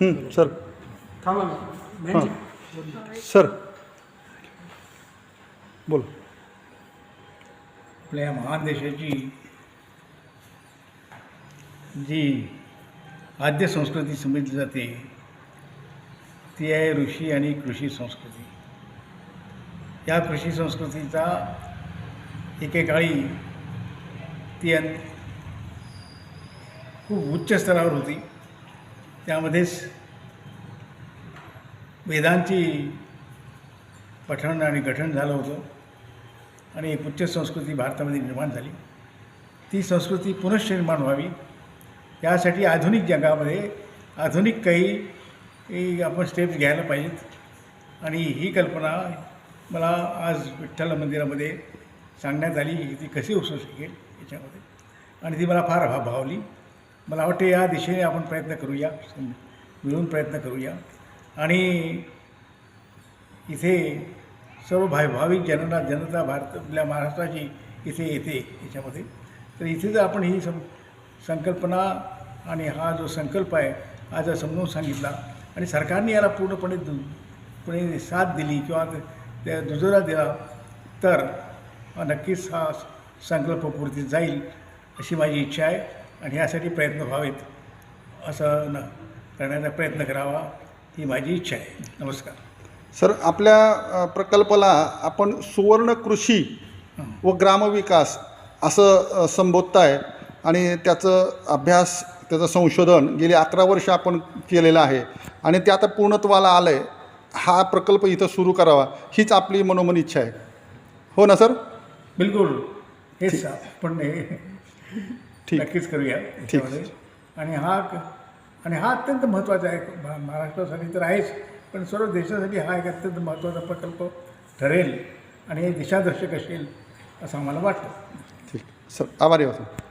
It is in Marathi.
हं, सर. थांबा ना. Bench sir. बोल. आपल्या या महान देशाची जी आद्य संस्कृती समजली जाते ती आहे ऋषी आणि कृषी संस्कृती. या कृषी संस्कृतीचा एकेकाळी ती अन खूप उच्च स्तरावर होती. त्यामध्येच वेदांची पठण आणि गठन झालं होतं. आणि एक उच्च संस्कृती भारतामध्ये निर्माण झाली. ती संस्कृती पुनश्च निर्माण व्हावी. यासाठी आधुनिक जगामध्ये आधुनिक काही आपण स्टेप्स घ्यायला पाहिजेत. आणि ही कल्पना मला आज विठ्ठल मंदिरामध्ये सांगण्यात आली की ती कशी असू शकेल याच्यामध्ये. आणि ती मला फार भा भावली. मला वाटते या दिशेने आपण प्रयत्न करूया. मिळून प्रयत्न करूया. आणि इथे सर्व भाई भाविक जनता जनता भारत आपल्या महाराष्ट्राची इथे येते याच्यामध्ये. तर इथे जर आपण ही सं संकल्पना आणि हा जो संकल्प आहे हा जर समजून सांगितला आणि सरकारने याला पूर्णपणे दु पुणे साथ दिली किंवा त्या दुजोरा दिला तर नक्कीच हा संकल्पपूर्तीत जाईल अशी माझी इच्छा आहे. आणि यासाठी प्रयत्न व्हावेत असं न करण्याचा प्रयत्न करावा ही माझी इच्छा आहे. नमस्कार. सर आपल्या प्रकल्पाला आपण सुवर्ण कृषी व ग्रामविकास असं संबोधताय आणि त्याचं अभ्यास त्याचं संशोधन गेली अकरा वर्ष आपण केलेलं आहे आणि ते आता पूर्णत्वाला आलं आहे हा प्रकल्प इथं सुरू करावा हीच आपली मनोमन इच्छा आहे. हो ना सर? बिलकुल. हेच आपण. नक्कीच करूया याच्यामध्ये. आणि हा क- आणि हा अत्यंत महत्त्वाचा आहे भा- महाराष्ट्रासाठी तर आहेच पण सर्व देशासाठी हा एक अत्यंत महत्त्वाचा प्रकल्प ठरेल आणि हे दिशादर्शक असेल असं आम्हाला वाटतं. ठीक. सर आभारी आहोत